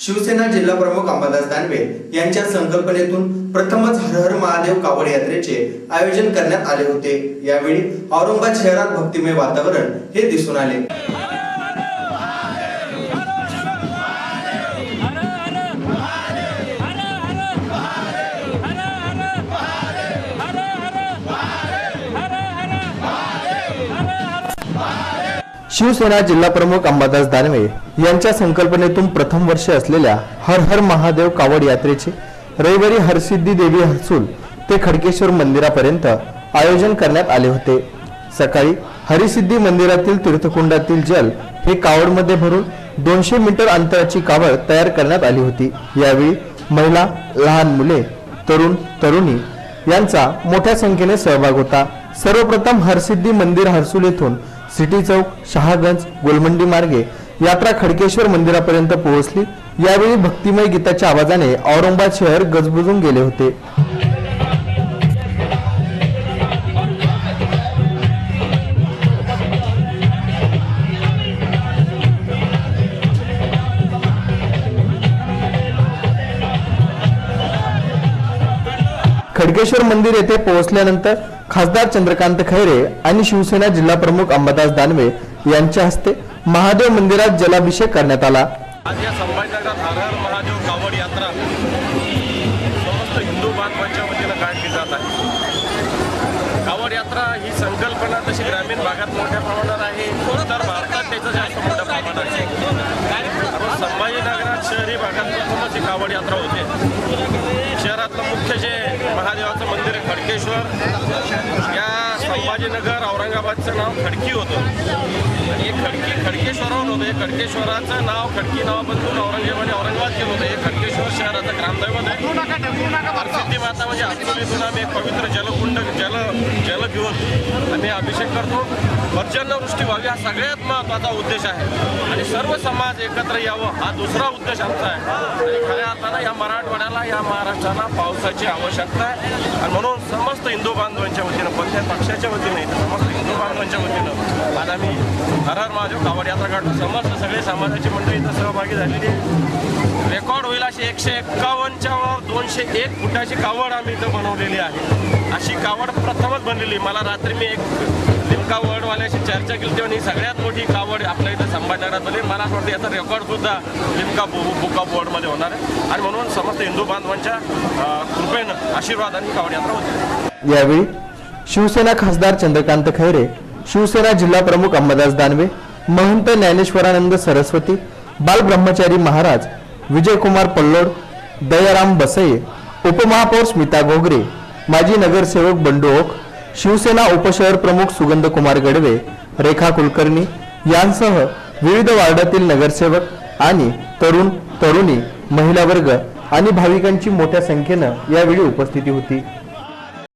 शिवसेना जिल्हा प्रमुख अंबादास दानवे यांच्या संकल्पनेतून प्रथमच हर हर महादेव कावड यात्रेचे आयोजन करण्यात आले होते. यावेळी औरंगाबाद शहरात भक्तिमय वातावरण हे दिसून आले. शिवसेना जिल्हा प्रमुख अंबादास दानवे यांच्या संकल्पनेतून प्रथम वर्ष असलेल्या हर हर महादेव कावड यात्रेचे रविवारी हरसिद्धी देवी हसूल ते खडकेश्वर मंदिरापर्यंत आयोजन करण्यात आले होते. सकाळी हरिसिद्धी मंदिरातील तीर्थकुंडातील जल हे कावडमध्ये भरून दोनशे मीटर अंतराची कावड तयार करण्यात आली होती. यावेळी महिला लहान मुले तरुण तरुणी यांचा मोठ्या संख्येने सहभाग होता. सर्वप्रथम हरसिद्धी मंदिर हर्सुल येथून सिटी चौक शहागंज गोलमंडी मार्गे यात्रा खडकेश्वर मंदिरापर्यंत पोहोचली. यावेळी भक्तिमय गीताच्या आवाजाने औरंगाबाद शहर गजबजून गेले होते. खडकेश्वर मंदिर येथे पोहोचल्यानंतर खासदार चंद्रकांत खैरे आणि शिवसेना जिल्हा प्रमुख अंबादास दानवे यांच्या हस्ते महादेव मंदिरात जलाभिषेक करण्यात आला. आज या संभाजीनगर हर महादेव कावड यात्रा समस्त हिंदू बांधवांच्या वतीनं काढली जात आहे. कावड यात्रा ही संकल्पना तशी ग्रामीण भागात मोठ्या प्रमाणात आहे. होते शहरातलं मुख्य जे महादेवाचं मंदिर आहे खडकेश्वर या संभाजीनगर औरंगाबादचं नाव खडकी होतं. आणि हे खडकी खडकेश्वरावर होतं. हे खडकेश्वराचं नाव खडकी नाव बदलून औरंगजेबाने औरंगाबाद केलं होतं. हे खडकेश्वर शहराचं ग्रामदैवत आहे. हरसिद्धी माता म्हणजे आम्ही एक पवित्र चांगलं घेऊन आम्ही अभिषेक करतो. पर्जन्यवृष्टी व्हावी हा सगळ्यात महत्त्वाचा उद्देश आहे. आणि सर्व समाज एकत्र यावं हा दुसरा उद्देश आमचा आहे. आणि खऱ्या अर्थानं या मराठवाड्याला या महाराष्ट्राला पावसाची आवश्यकता आहे. आणि म्हणून समस्त हिंदू बांधवांच्या वतीनं कोणत्या पक्षाच्या वतीनं तर समस्त हिंदू बांधवांच्या वतीनं आज आम्ही हर हर महादेव कावड यात्रा काढतो. समस्त सगळे समाजाची मंडळी इथं सहभागी झालेली आहे रेकॉर्ड होईल अशी एकशे एक्कावन्नच्या दोनशे एक फुटाची कावड आम्ही इथं बनवलेली आहे. अशी कावड प्रथमच बनलेली मला रात्री मी एक लिमका वर्डवाल्याशी चर्चा केली तेव्हा ही सगळ्यात मोठी कावड आपल्या इथं संभाजीनगरात झाली मला असं वाटतं याचा रेकॉर्ड सुद्धा लिमका बु बुक ऑफ वर्डमध्ये होणार आहे. आणि म्हणून समस्त हिंदू बांधवांच्या कृपेनं आशीर्वाद आणि कावड यात्रा होती. यावेळी शिवसेना खासदार चंद्रकांत खैरे शिवसेना जिल्हा प्रमुख अंबादास दानवे महंत ज्ञानेश्वरानंद सरस्वती बालब्रह्मचारी महाराज विजयकुमार पल्लोड दयाराम बसये उपमहापौर स्मिता घोगरे माजी नगरसेवक बंडू ओक शिवसेना उपशहर प्रमुख सुगंध कुमार गडवे रेखा कुलकर्णी यांसह विविध वार्डातील नगरसेवक आणि तरुण तरुणी महिला वर्ग आणि भाविकांची मोठ्या संख्येनं यावेळी उपस्थिती होती.